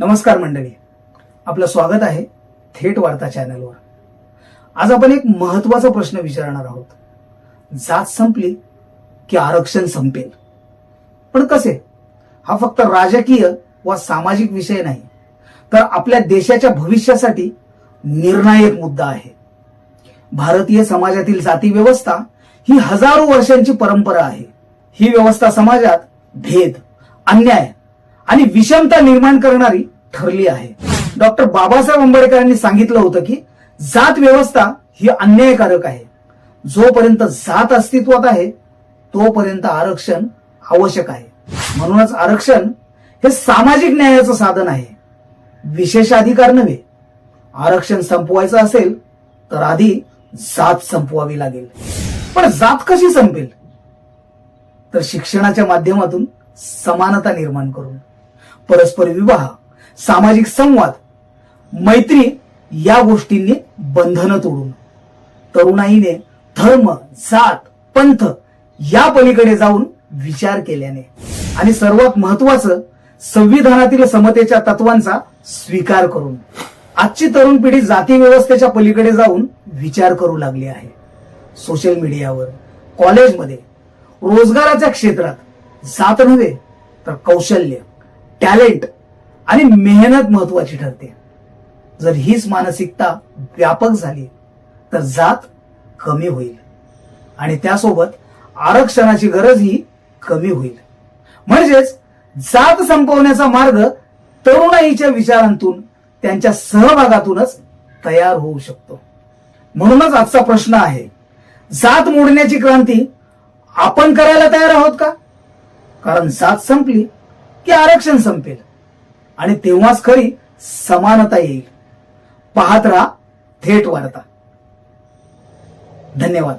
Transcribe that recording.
नमस्कार मंडळी. आपलं स्वागत आहे थेट वार्ता चॅनलवर. आज आपण एक महत्त्वाचा प्रश्न विचारणार आहोत. जात संपली की आरक्षण संपेल? पण कसे? हा फक्त राजकीय वा सामाजिक विषय नाही तर आपल्या देशाच्या भविष्यासाठी निर्णायक मुद्दा आहे. भारतीय समाजातील जाती व्यवस्था ही हजारो वर्षांची परंपरा आहे. ही व्यवस्था समाजात भेद अन्याय आणि विषमता निर्माण करणारी ठरली आहे. डॉक्टर बाबासाहेब आंबेडकरांनी सांगितलं होतं की जात व्यवस्था ही अन्यायकारक आहे. जोपर्यंत जात अस्तित्वात आहे तोपर्यंत आरक्षण आवश्यक आहे. म्हणूनच आरक्षण हे सामाजिक न्यायाचं साधन आहे. विशेषाधिकार नव्हे. आरक्षण संपवायचं असेल तर आधी जात संपवावी लागेल. पण जात कशी संपेल? तर शिक्षणाच्या माध्यमातून समानता निर्माण करून. परस्पर विवाह सामाजिक संवाद मैत्री या गोष्टींनी बंधनं तोडून. तरुणाईने धर्म जात पंथ या पलीकडे जाऊन विचार केल्याने. आणि सर्वात महत्वाचं संविधानातील समतेच्या तत्वांचा स्वीकार करून. आजची तरुण पिढी जाती व्यवस्थेच्या पलीकडे जाऊन विचार करू लागली आहे. सोशल मीडियावर कॉलेजमध्ये रोजगाराच्या क्षेत्रात जात नव्हे तर कौशल्य. टॅलेंट आणि मेहनत महत्वाची ठरते. जर हीच मानसिकता व्यापक झाली तर जात कमी होईल. आणि त्यासोबत आरक्षणाची गरजही कमी होईल. म्हणजेच जात संपवण्याचा मार्ग तरुणाईच्या विचारांतून त्यांच्या सहभागातूनच तयार होऊ शकतो. म्हणूनच आजचा प्रश्न आहे जात मोडण्याची क्रांती आपण करायला तयार आहोत का? कारण जात संपली की आरक्षण संपेल. आणि तेव्हाच खरी समानता येईल. पाहत राहा थेट वार्ता. धन्यवाद.